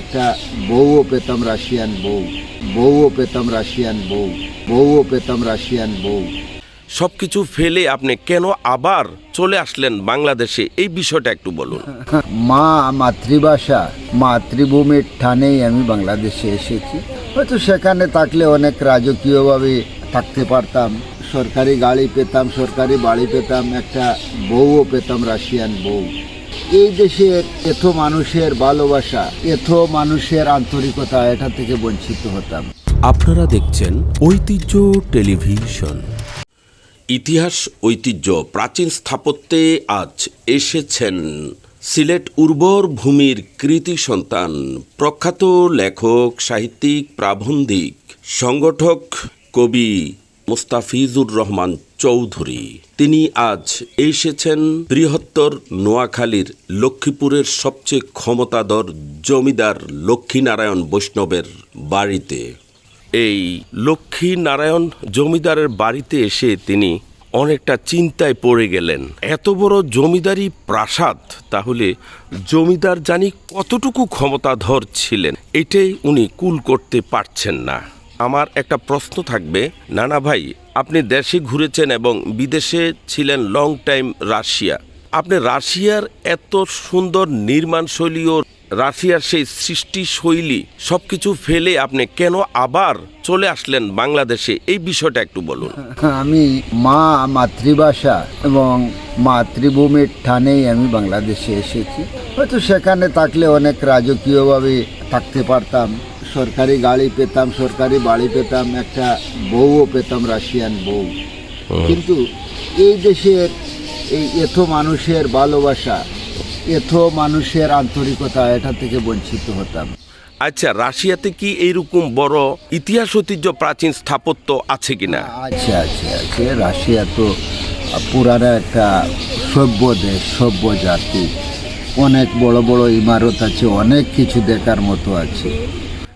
একটা বউও পেতাম রাশিয়ান বউ বউও পেতাম রাশিয়ান বউ বউও পেতাম রাশিয়ান বউ। সব কিছু ফেলে আপনি কেন আবার চলে আসলেন বাংলাদেশে? এই বিষয়টা একটু বলুন। মা মাতৃভাষা মাতৃভূমির টানেই আমি বাংলাদেশে এসেছি। হয়তো সেখানে থাকলে অনেক রাজকীয়ভাবে থাকতে পারতাম। সরকারি গাড়ি পেতাম সরকারি বাড়ি পেতাম একটা বউও পেতাম রাশিয়ান বউ। এই দেশের এত মানুষের ভালোবাসা এত মানুষের আন্তরিকতা এটা থেকে বঞ্চিত হতাম। আপনারা দেখছেন ঐতিহ্য টেলিভিশন। ইতিহাস ঐতিহ্য প্রাচীন স্থাপত্যে আজ এসেছেন সিলেট উর্বর ভূমির কৃতি সন্তান প্রখ্যাত লেখক সাহিত্যিক প্রাবন্ধিক সংগঠক কবি মুস্তাফিজুর রহমান চৌধুরী। তিনি আজ এসেছেন বৃহত্তর নোয়াখালীর লক্ষ্মীপুরের সবচেয়ে ক্ষমতাধর জমিদার লক্ষ্মীনারায়ণ বৈষ্ণবের বাড়িতে। এই লক্ষ্মীনারায়ণ জমিদারের বাড়িতে এসে তিনি অনেকটা চিন্তায় পড়ে গেলেন। এত বড় জমিদারি প্রাসাদ, তাহলে জমিদার জানি কতটুকু ক্ষমতাধর ছিলেন, এটাই উনি কুল করতে পারছেন না। আমার একটা প্রশ্ন থাকবে। নানা ভাই, আপনি দেশে ঘুরেছেন এবং বিদেশে ছিলেন লং টাইম রাশিয়া। আপনি রাশিয়ার এত সুন্দর নির্মাণ শৈলী ও রাশিয়ার সেই সৃষ্টি শৈলী সবকিছু ফেলে আপনি কেন আবার চলে আসলেন বাংলাদেশে? এই বিষয়টা একটু বলুন। আমি মা, মাতৃভাষা এবং মাতৃভূমির টানেই আমি বাংলাদেশে এসেছি। হয়তো সেখানে থাকলে অনেক রাজকীয়ভাবে থাকতে পারতাম। সরকারি গাড়ি পেতাম সরকারি বাড়ি পেতাম একটা বউও পেতাম রাশিয়ান বউ। কিন্তু এই দেশের এই এত মানুষের ভালোবাসা এত মানুষের আন্তরিকতা এটা থেকে বঞ্চিত হতাম। আচ্ছা রাশিয়াতে কি এইরকম বড় ইতিহাস ঐতিহ্য প্রাচীন স্থাপত্য আছে কিনা? আচ্ছা আচ্ছা আছে। রাশিয়া তো পুরানো একটা সভ্য দেশ সভ্য জাতি। অনেক বড় বড় ইমারত আছে অনেক কিছু দেখার মতো আছে।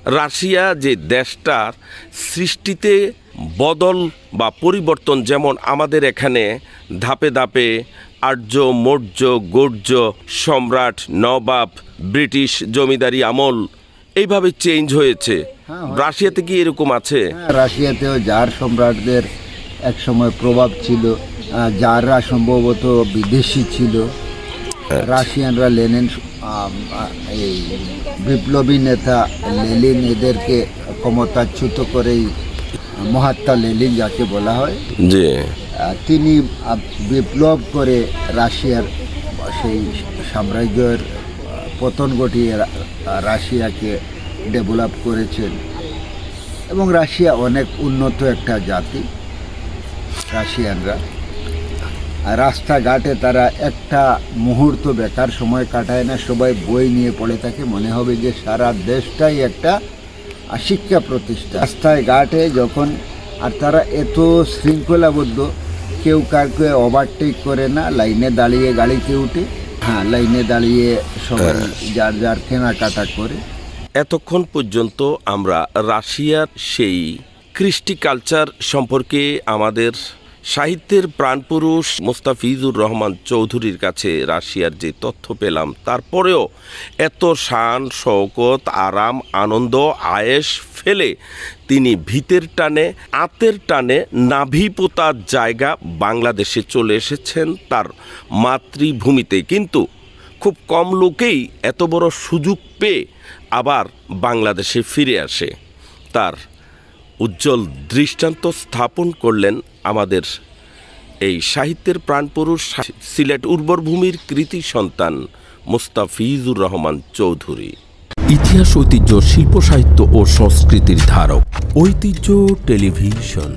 রাশিয়া যে দেশটার সৃষ্টিতে বদল বা পরিবর্তন যেমন আমাদের এখানে ধাপে ধাপে আর্য মৌর্য গৌর্য সম্রাট নবাব ব্রিটিশ জমিদারি আমল এইভাবে চেঞ্জ হয়েছে। হ্যাঁ, রাশিয়াতে কি এরকম আছে? হ্যাঁ, রাশিয়াতেও জার সম্রাটদের এক সময় প্রভাব ছিল জাররা সম্ভবত বিদেশি ছিল। রাশিয়ানরা লেনিন এই বিপ্লবী নেতা লেলিন এদেরকে ক্ষমতাচ্যুত করেই মহাত্মা লেলিন যাকে বলা হয় যে তিনি বিপ্লব করে রাশিয়ার সেই সাম্রাজ্যের পতন ঘটিয়ে রাশিয়াকে ডেভেলপ করেছেন এবং রাশিয়া অনেক উন্নত একটা জাতি রাশিয়ানরা। রাস্তাঘাটে তারা একটা মুহূর্ত বেকার সময় কাটায় না, সবাই বই নিয়ে পড়ে থাকে। মনে হবে যে সারা দেশটাই একটা শিক্ষা প্রতিষ্ঠা রাস্তায় ঘাটে যখন, আর তারা এত শৃঙ্খলাবদ্ধ, কেউ কাউকে ওভারটেক করে না, লাইনে দাঁড়িয়ে গাড়িতে উঠে। হ্যাঁ লাইনে দাঁড়িয়ে সবাই যার যার কেনাকাটা করে। এতক্ষণ পর্যন্ত আমরা রাশিয়ার সেই কৃষ্টি কালচার সম্পর্কে আমাদের সাহিত্যের প্রাণপুরুষ মোস্তাফিজুর রহমান চৌধুরীর কাছে রাশিয়ার যে তথ্য পেলাম, তারপরেও এত শান শৌকত আরাম, আনন্দ আয়েস ফেলে তিনি ভিতের টানে, আতের টানে নাভি পোতার জায়গা বাংলাদেশে চলে এসেছেন তার মাতৃভূমিতে। কিন্তু খুব কম লোকেই এত বড় সুযোগ পেয়ে আবার বাংলাদেশে ফিরে আসে। তার উজ্জ্বল দৃষ্টান্ত স্থাপন করলেন আমাদের এই সাহিত্যের প্রাণপুরুষ সিলেট উর্বর ভূমির কৃতি সন্তান মুস্তাফিজুর রহমান চৌধুরী। ইতিহাস, ঐতিহ্য, শিল্প সাহিত্য ও সংস্কৃতির ধারক। ঐতিহ্য টেলিভিশন।